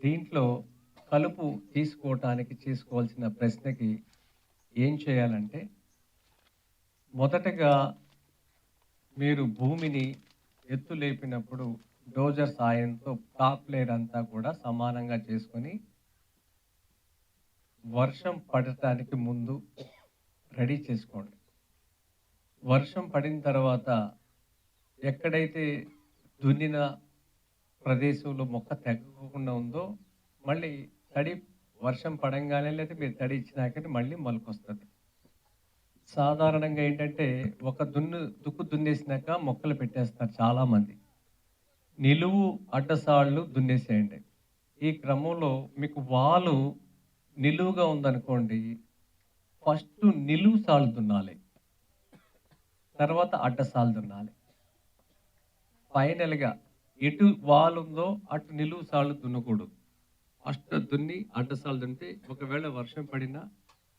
దీంట్లో కలుపు తీసుకోవటానికి చేసుకోవాల్సిన ప్రశ్నకి ఏం చేయాలంటే మొదటగా మీరు భూమిని ఎత్తు లేపినప్పుడు డోజర్ సాయంతో టాప్ లేయర్ అంతా కూడా సమానంగా చేసుకొని వర్షం పడటానికి ముందు రెడీ చేసుకోండి. వర్షం పడిన తర్వాత ఎక్కడైతే దున్నిన ప్రదేశంలో మొక్క తగ్గకుండా ఉందో మళ్ళీ తడి వర్షం పడంగానే లేదా మీరు తడి ఇచ్చినాకనే మళ్ళీ మొలకొస్తుంది. సాధారణంగా ఏంటంటే ఒక దున్ను దుక్కు దున్నేసినాక మొక్కలు పెట్టేస్తారు చాలా మంది నిలువు అడ్డసాళ్ళు దున్నేసేయండి. ఈ క్రమంలో మీకు వాలు నిలువుగా ఉందనుకోండి ఫస్ట్ నిలువు సాళ్ళు దున్నాలి. తర్వాత అడ్డసాలు దున్నాలి. ఫైనల్గా ఎటు వాల్ ఉందో అటు నిలువు సాళ్ళు దున్నకూడదు. అష్ట దున్ని అడ్డసాలు దున్నితే ఒకవేళ వర్షం పడినా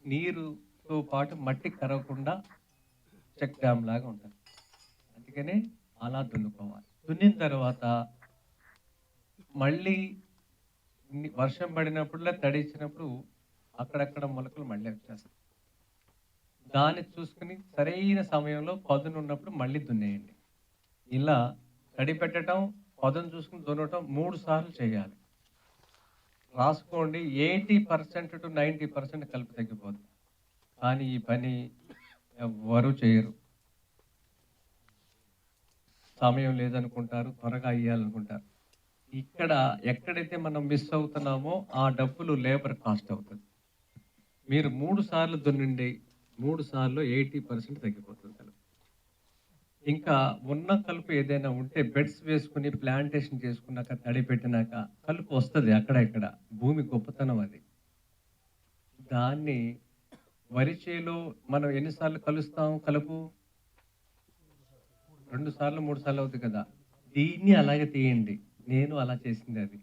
నీరుతో పాటు మట్టి కరవకుండా చెక్ డ్యామ్ లాగా ఉంటుంది. అందుకనే అలా దున్నుకోవాలి. దున్నిన తర్వాత మళ్ళీ వర్షం పడినప్పుడులా తడిచినప్పుడు అక్కడక్కడ మొలకలు మళ్ళీ వచ్చేస్తాయి. దాన్ని చూసుకుని సరైన సమయంలో పదును ఉన్నప్పుడు మళ్ళీ దున్నేయండి. ఇలా తడి పెట్టడం పదం చూసుకుని దున్నటం మూడు సార్లు చేయాలి. రాసుకోండి eighty percent to ninety percent కలిపి తగ్గిపోతుంది కానీ ఈ పని ఎవ్వరూ చేయరు. సమయం లేదనుకుంటారు త్వరగా అయ్యాలనుకుంటారు ఇక్కడ ఎక్కడైతే మనం మిస్ అవుతున్నామో ఆ డబ్బులు లేబర్ కాస్ట్ అవుతుంది. మీరు మూడు సార్లు దున్నండి మూడు సార్లు ఎయిటీ పర్సెంట్ తగ్గిపోతుంది. ఇంకా ఉన్న కలుపు ఏదైనా ఉంటే బెడ్స్ వేసుకుని ప్లాంటేషన్ చేసుకున్నాక తడి పెట్టినాక కలుపు వస్తుంది అక్కడ ఇక్కడ. భూమి గొప్పతనం అది. దాన్ని వరి చేలో మనం ఎన్నిసార్లు కలుస్తాం కలుపు? రెండు సార్లు మూడు సార్లు అవుతుంది కదా. దీన్ని అలాగే తీయండి. నేను అలా చేసింది అది.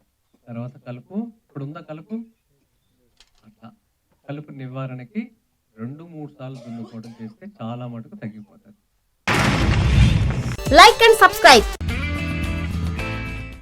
తర్వాత కలుపు ఇప్పుడు ఉందా కలుపు. అట్లా. కలుపు నివారణకి రెండు మూడు సార్లు దున్నుకోవడం చేస్తే చాలా మటుకు తగ్గిపోతుంది. Like and subscribe